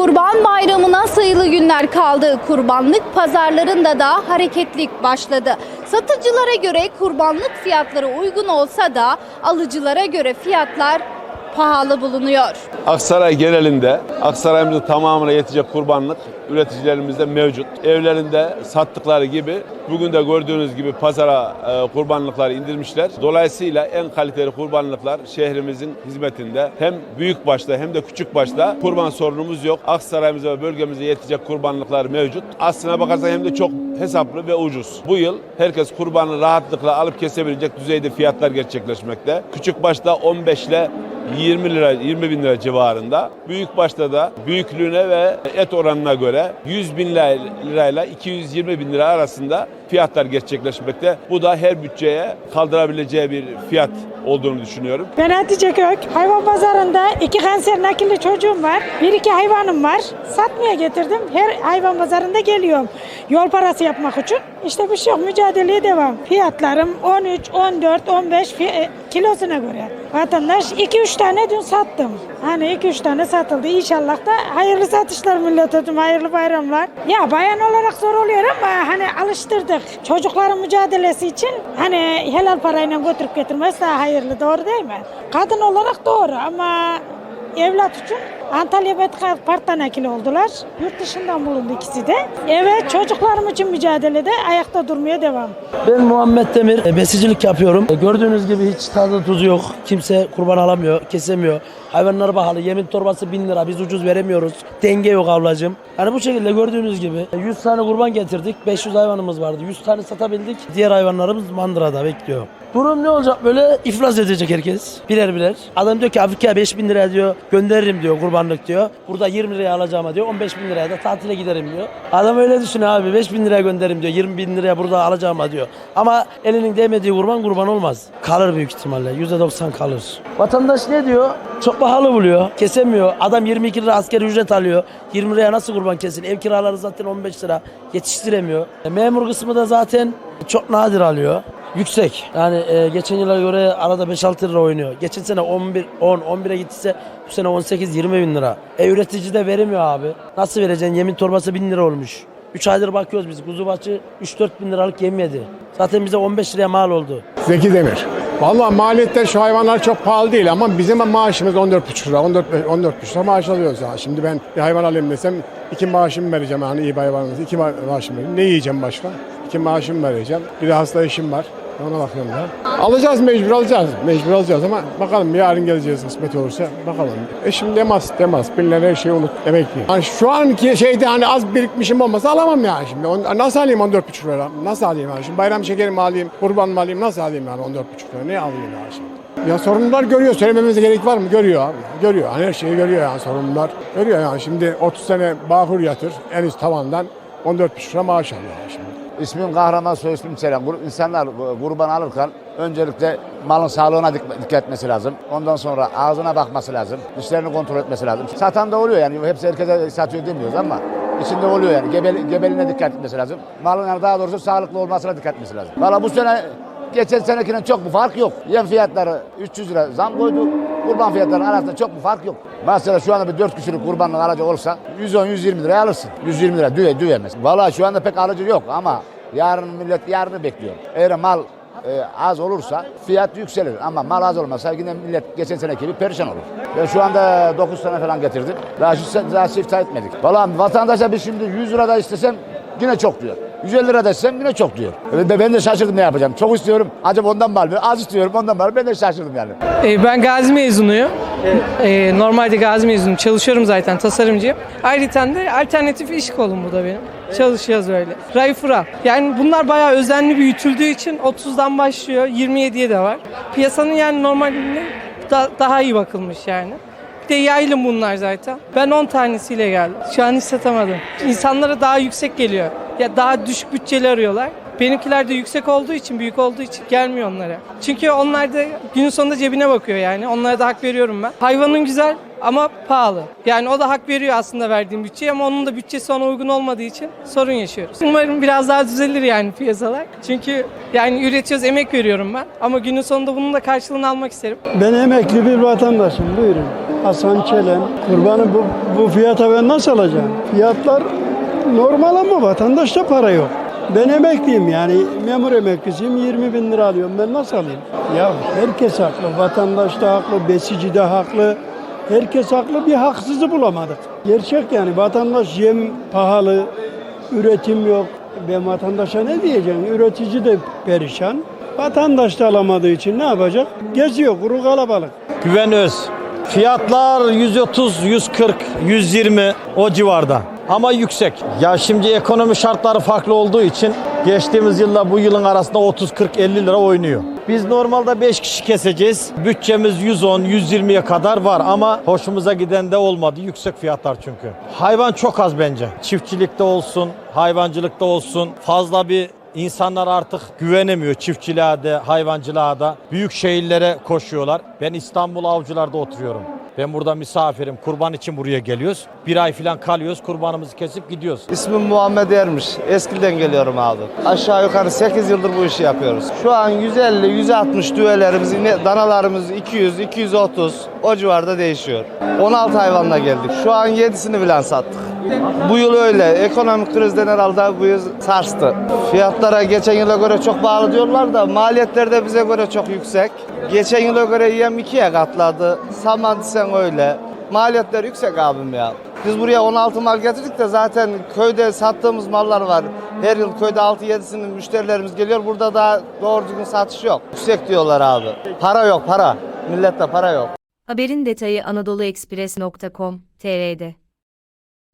Kurban Bayramı'na sayılı günler kaldı. Kurbanlık pazarlarında da hareketlik başladı. Satıcılara göre kurbanlık fiyatları uygun olsa da alıcılara göre fiyatlar pahalı bulunuyor. Aksaray genelinde Aksaray'ımızın tamamına yetecek kurbanlık üreticilerimizde mevcut. Evlerinde sattıkları gibi bugün de gördüğünüz gibi pazara e, kurbanlıkları indirmişler. Dolayısıyla en kaliteli kurbanlıklar şehrimizin hizmetinde. Hem büyük başta hem de küçük başta kurban sorunumuz yok. Aksaray'ımıza ve bölgemize yetecek kurbanlıklar mevcut. Aslına bakarsan hem de çok hesaplı ve ucuz. Bu yıl herkes kurbanı rahatlıkla alıp kesebilecek düzeyde fiyatlar gerçekleşmekte. Küçük başta 15 ile 20 lira 20 bin lira civarında. Büyük başta da büyüklüğüne ve et oranına göre 100 bin lirayla 220 bin lira arasında fiyatlar gerçekleşmekte. Bu da her bütçeye kaldırabileceği bir fiyat olduğunu düşünüyorum. Ben Hatice Kök. Hayvan pazarında iki kanser nakilli çocuğum var. Bir iki hayvanım var. Satmaya getirdim. Her hayvan pazarında geliyorum. Yol parası yapmak için. İşte bir şey yok. Mücadeleye devam. Fiyatlarım 13, 14, 15 fi- e, kilosuna göre. Vatandaş 2-3 tane dün sattım. Hani 2-3 tane satıldı. İnşallah da hayırlı satışlar millet ödüm. Hayırlı bayramlar. Ya bayan olarak zor oluyor ama hani alıştırdık. Çocukların mücadelesi için hani helal parayla götürüp getirmesi daha hayırlı. Doğru değil mi? Kadın olarak doğru ama evlat için Antalya Betkar Part'ta nakil oldular. Yurt dışından bulundu ikisi de. Evet çocuklarım için mücadelede ayakta durmaya devam. Ben Muhammed Demir, e, besicilik yapıyorum. E, Gördüğünüz gibi hiç tadı tuzu yok. Kimse kurban alamıyor, kesemiyor. Hayvanlar pahalı, yemin torbası 1000 lira, biz ucuz veremiyoruz. Denge yok ablacığım. Yani bu şekilde gördüğünüz gibi e, 100 tane kurban getirdik, 500 hayvanımız vardı. 100 tane satabildik, diğer hayvanlarımız mandırada bekliyor. Durum ne olacak böyle? iflas edecek herkes. Birer birer. Adam diyor ki Afrika'ya 5000 liraya diyor gönderirim diyor kurbanlık diyor. Burada 20 liraya alacağıma diyor 15 bin liraya da tatile giderim diyor. Adam öyle düşünüyor abi 5 bin liraya gönderirim diyor 20 bin liraya burada alacağıma diyor. Ama elinin değmediği kurban kurban olmaz. Kalır büyük ihtimalle %90 kalır. Vatandaş ne diyor? Çok pahalı buluyor. Kesemiyor. Adam 22 lira askeri ücret alıyor. 20 liraya nasıl kurban kesin? Ev kiraları zaten 15 lira. Yetiştiremiyor. E, memur kısmı da zaten çok nadir alıyor. Yüksek. Yani e, geçen yıla göre arada 5-6 lira oynuyor. Geçen sene 11, 10, 11'e gittiyse bu sene 18-20 bin lira. E üretici de veremiyor abi. Nasıl vereceksin? Yemin torbası 1000 lira olmuş. 3 aydır bakıyoruz biz. Kuzubaşı 3-4 bin liralık yem yedi. Zaten bize 15 liraya mal oldu. Zeki Demir. Vallahi maliyetler şu hayvanlar çok pahalı değil ama bizim maaşımız 14,5 lira, 14 14,5 lira maaş alıyoruz ya. Şimdi ben bir hayvan alayım desem iki maaşımı vereceğim yani iyi bir hayvanınız. iki ma- maaşımı vereceğim. Ne yiyeceğim başka? İki maaşımı vereceğim. Bir de hasta işim var. Ona bakıyorum da. Alacağız mecbur alacağız. Mecbur alacağız ama bakalım yarın geleceğiz kısmet olursa bakalım. Eşim demez demez. Binler her şeyi unut emekli. Hani şu anki şeyde hani az birikmişim olmasa alamam yani şimdi. Nasıl alayım 14,5 lira? Nasıl alayım yani? Şimdi bayram şekeri mi alayım, kurban alayım? Nasıl alayım yani 14,5 lira? Ne alayım yani şimdi? Ya sorumlular görüyor. Söylememize gerek var mı? Görüyor abi. Görüyor. Hani her şeyi görüyor yani sorumlular. Görüyor yani şimdi 30 sene bağkur yatır en üst tavandan 14,5 lira maaş alıyor yani şimdi. İsmim Kahraman, soy ismim Selen. İnsanlar e, kurban alırken öncelikle malın sağlığına dik- dikkat etmesi lazım. Ondan sonra ağzına bakması lazım. Dişlerini kontrol etmesi lazım. Satan da oluyor yani. Hepsi herkese satıyor demiyoruz ama içinde oluyor yani. Gebeli, gebeliğine dikkat etmesi lazım. Malın yani daha doğrusu sağlıklı olmasına dikkat etmesi lazım. Valla bu sene geçen senekinden çok bir fark yok. Yem fiyatları 300 lira zam koydu. Kurban fiyatları arasında çok bir fark yok. Mesela şu anda bir 4 kişilik kurbanlık aracı olsa 110-120 liraya alırsın. 120 lira düve düve mesela. Valla şu anda pek alıcı yok ama yarın millet yarını bekliyor. Eğer mal e, az olursa fiyat yükselir ama mal az olmasa yine millet geçen seneki gibi perişan olur. Ben şu anda 9 tane falan getirdim. Daha, daha siftah etmedik. Valla vatandaşa biz şimdi 100 lira da istesem yine çok diyor. 150 lira desem yine çok diyor. Ben ben de şaşırdım ne yapacağım. Çok istiyorum. Acaba ondan mı alayım? Az istiyorum ondan mı alayım? Ben de şaşırdım yani. Ee, Ben Gazi mezunuyum. Ee, normalde Gazi mezunuyum. Çalışıyorum zaten tasarımcıyım. Ayrıca de alternatif iş kolum bu da benim. Çalışıyoruz öyle. Rayfura. Yani bunlar bayağı özenli büyütüldüğü için 30'dan başlıyor. 27'ye de var. Piyasanın yani normalinde da- daha iyi bakılmış yani. Bir de yaylım bunlar zaten. Ben 10 tanesiyle geldim. Şu an hiç satamadım. İnsanlara daha yüksek geliyor. Ya daha düşük bütçeli arıyorlar. Benimkiler de yüksek olduğu için, büyük olduğu için gelmiyor onlara. Çünkü onlar da günün sonunda cebine bakıyor yani. Onlara da hak veriyorum ben. Hayvanın güzel, ama pahalı. Yani o da hak veriyor aslında verdiğim bütçeye ama onun da bütçesi ona uygun olmadığı için sorun yaşıyoruz. Umarım biraz daha düzelir yani piyasalar. Çünkü yani üretiyoruz, emek veriyorum ben. Ama günün sonunda bunun da karşılığını almak isterim. Ben emekli bir vatandaşım. Buyurun. Hasan Çelen. Kurbanı bu, bu fiyata ben nasıl alacağım? Fiyatlar normal ama vatandaşta para yok. Ben emekliyim yani memur emeklisiyim 20 bin lira alıyorum ben nasıl alayım? Ya herkes haklı, vatandaş da haklı, besici de haklı. Herkes haklı bir haksızı bulamadık. Gerçek yani vatandaş yem pahalı, üretim yok. Ben vatandaşa ne diyeceğim? Üretici de perişan. Vatandaş da alamadığı için ne yapacak? Geziyor kuru kalabalık. Güven Öz. Fiyatlar 130, 140, 120 o civarda. Ama yüksek. Ya şimdi ekonomi şartları farklı olduğu için geçtiğimiz yılla bu yılın arasında 30, 40, 50 lira oynuyor. Biz normalde 5 kişi keseceğiz. Bütçemiz 110, 120'ye kadar var ama hoşumuza giden de olmadı. Yüksek fiyatlar çünkü. Hayvan çok az bence. Çiftçilikte olsun, hayvancılıkta olsun. Fazla bir İnsanlar artık güvenemiyor çiftçiliğe de, hayvancılığa da. Büyük şehirlere koşuyorlar. Ben İstanbul Avcılar'da oturuyorum. Ben burada misafirim. Kurban için buraya geliyoruz. Bir ay falan kalıyoruz. Kurbanımızı kesip gidiyoruz. İsmim Muhammed Ermiş. Eskilden geliyorum abi. Aşağı yukarı 8 yıldır bu işi yapıyoruz. Şu an 150-160 düvelerimiz, danalarımız 200-230 o civarda değişiyor. 16 hayvanla geldik. Şu an 7'sini bilen sattık. Bu yıl öyle. Ekonomik krizden herhalde bu yıl sarstı. Fiyatlara geçen yıla göre çok bağlı diyorlar da maliyetler de bize göre çok yüksek. Geçen yıla göre yem ikiye katladı. Saman sen öyle. Maliyetler yüksek abim ya. Biz buraya 16 mal getirdik de zaten köyde sattığımız mallar var. Her yıl köyde 6-7'sinin müşterilerimiz geliyor. Burada da doğru düzgün satış yok. Yüksek diyorlar abi. Para yok para. Millette para yok. Haberin detayı anadoluekspres.com.tr'de.